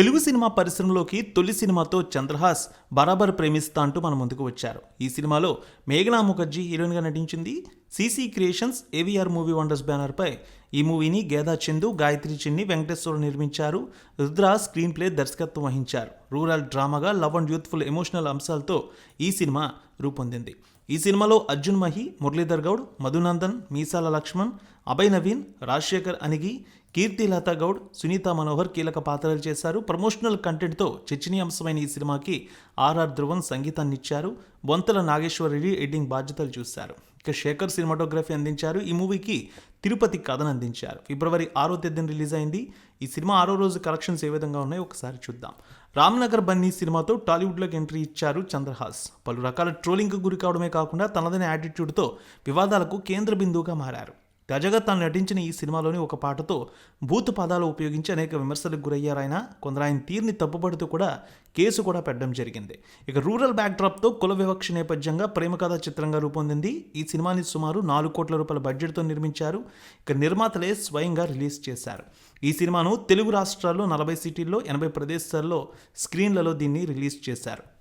Telugu cinema పరిశ్రమలోకి తొలి సినిమాతో చంద్రహాస్ బరాబర్ ప్రేమిస్తా అంటూ మన ముందుకు వచ్చారు. ఈ సినిమాలో మేఘనా ముఖర్జీ హీరోయిన్గా నటించింది. CC creations AVR movie wonders బ్యానర్పై ఈ మూవీని గేదా చందు గాయత్రి చిన్ని వెంకటేశ్వర నిర్మించారు. రుద్ర స్క్రీన్ ప్లే దర్శకత్వం వహించారు. రూరల్ డ్రామాగా లవ్ అండ్ యూత్ఫుల్ ఎమోషనల్ అంశాలతో ఈ సినిమా రూపొందింది. ఈ సినిమాలో అర్జున్ మహి మురళీధర్ గౌడ్ మధునందన్ మీసాల లక్ష్మణ్ అభయ్ నవీన్ రాజశేఖర్ అనిగి కీర్తిలత గౌడ్ సునీత మనోహర్ కీలక పాత్రలు చేశారు. ప్రమోషనల్ కంటెంట్తో చర్చనీయాంశమైన ఈ సినిమాకి ఆర్ఆర్ ధ్రువన్ సంగీతాన్ని ఇచ్చారు బొంతల నాగేశ్వరరెడ్డి ఎడిటింగ్ బాధ్యతలు చూశారు. ఇక శేఖర్ సినిమాటోగ్రఫీ అందించారు. ఈ మూవీకి తిరుపతి కథను అందించారు. ఫిబ్రవరి ఆరో తేదీన రిలీజ్ అయింది. ఈ సినిమా ఆరో రోజు కలెక్షన్స్ ఏ విధంగా ఉన్నాయో ఒకసారి చూద్దాం. రామ్నగర్ బన్నీ సినిమాతో టాలీవుడ్లోకి ఎంట్రీ ఇచ్చారు చంద్రహాస్. పలు రకాల ట్రోలింగ్కు గురి కావడమే కాకుండా తనదైన యాటిట్యూడ్తో వివాదాలకు కేంద్ర బిందువుగా మారారు. తాజాగా తాను నటించిన ఈ సినిమాలోని ఒక పాటతో బూత్ పదాలు ఉపయోగించి అనేక విమర్శలకు గురయ్యారు ఆయన. కొందరు ఆయన తీరుని తప్పుపడుతూ కూడా కేసు కూడా పెట్టడం జరిగింది. ఇక రూరల్ బ్యాక్డ్రాప్తో కుల వివక్ష నేపథ్యంగా ప్రేమ కథ చిత్రంగా రూపొందింది. ఈ సినిమాని సుమారు నాలుగు కోట్ల రూపాయల బడ్జెట్తో నిర్మించారు. ఇక నిర్మాతలే స్వయంగా రిలీజ్ చేశారు. ఈ సినిమాను తెలుగు రాష్ట్రాల్లో నలభై సిటీల్లో ఎనభై ప్రదేశాల్లో స్క్రీన్లలో దీన్ని రిలీజ్ చేశారు.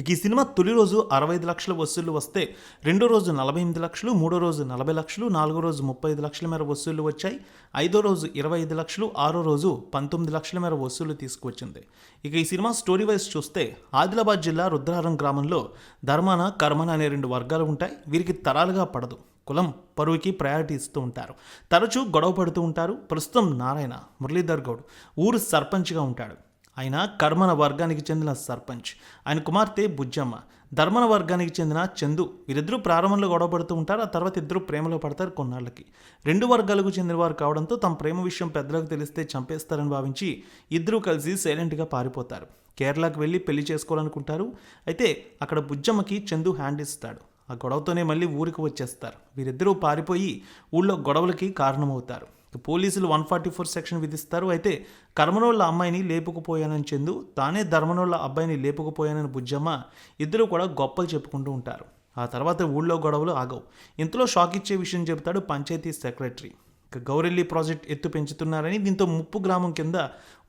ఇక ఈ సినిమా తొలి రోజు అరవై ఐదు లక్షల వసూళ్ళు వస్తే రెండో రోజు నలభై ఎనిమిది లక్షలు మూడో రోజు నలభై లక్షలు నాలుగో రోజు ముప్పై ఐదు లక్షల మేర వసూళ్ళు వచ్చాయి. ఐదో రోజు ఇరవై ఐదు లక్షలు ఆరో రోజు పంతొమ్మిది లక్షల మేర వసూళ్ళు తీసుకువచ్చింది. ఇక ఈ సినిమా స్టోరీ వైజ్ చూస్తే ఆదిలాబాద్ జిల్లా రుద్రారం గ్రామంలో ధర్మాన కర్మన అనే రెండు వర్గాలు ఉంటాయి. వీరికి తరాలుగా పడదు. కులం పరువుకి ప్రయారిటీ ఇస్తూ ఉంటారు. తరచూ గొడవ పడుతూ ఉంటారు. ప్రస్తుతం నారాయణ మురళీధర్ గౌడ్ ఊరు సర్పంచ్గా ఉంటాడు. ఆయన కర్మన వర్గానికి చెందిన సర్పంచ్. ఆయన కుమార్తె బుజ్జమ్మ. ధర్మన వర్గానికి చెందిన చందు. వీరిద్దరూ ప్రారంభంలో గొడవపడుతూ ఉంటారు. ఆ తర్వాత ఇద్దరు ప్రేమలో పడతారు కొన్నాళ్ళకి. రెండు వర్గాలకు చెందిన వారు కావడంతో తమ ప్రేమ విషయం పెద్దలకు తెలిస్తే చంపేస్తారని భావించి ఇద్దరూ కలిసి సైలెంట్గా పారిపోతారు. కేరళకు వెళ్ళి పెళ్ళి చేసుకోవాలనుకుంటారు. అయితే అక్కడ బుజ్జమ్మకి చందు హ్యాండ్ ఇస్తాడు. ఆ గొడవతోనే మళ్ళీ ఊరికి వచ్చేస్తారు. వీరిద్దరూ పారిపోయి ఊళ్ళో గొడవలకి కారణమవుతారు. పోలీసులు వన్ ఫార్టీ ఫోర్ సెక్షన్ విధిస్తారు. అయితే కర్మనోళ్ళ అమ్మాయిని లేపుకుపోయానని చందు తానే ధర్మనోళ్ళ అబ్బాయిని లేపుకుపోయానని బుజ్జమ్మ ఇద్దరు కూడా గొప్పలు చెప్పుకుంటూ ఉంటారు. ఆ తర్వాత ఊళ్ళో గొడవలు ఆగవు. ఇంతలో షాక్ ఇచ్చే విషయం చెబుతాడు పంచాయతీ సెక్రటరీ. గౌరెల్లి ప్రాజెక్ట్ ఎత్తు పెంచుతున్నారని దీంతో ముప్పు గ్రామం కింద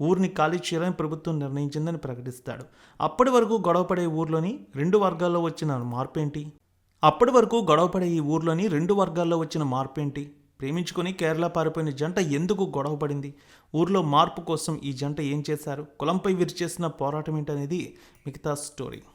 ఊరిని ఖాళీ చేయాలని ప్రభుత్వం నిర్ణయించిందని ప్రకటిస్తాడు. అప్పటి వరకు గొడవపడే ఊర్లోని రెండు వర్గాల్లో వచ్చిన మార్పేంటి? అప్పటి వరకు గొడవపడే ఈ ఊర్లోని రెండు వర్గాల్లో వచ్చిన మార్పేంటి? ప్రేమించుకొని కేరళ పారిపోయిన జంట ఎందుకు గొడవపడింది ఊర్లో మార్పు కోసం ఈ జంట ఏం చేశారు? కులంపై వీరు చేసిన పోరాటం ఏంటనేది మిగతా స్టోరీ.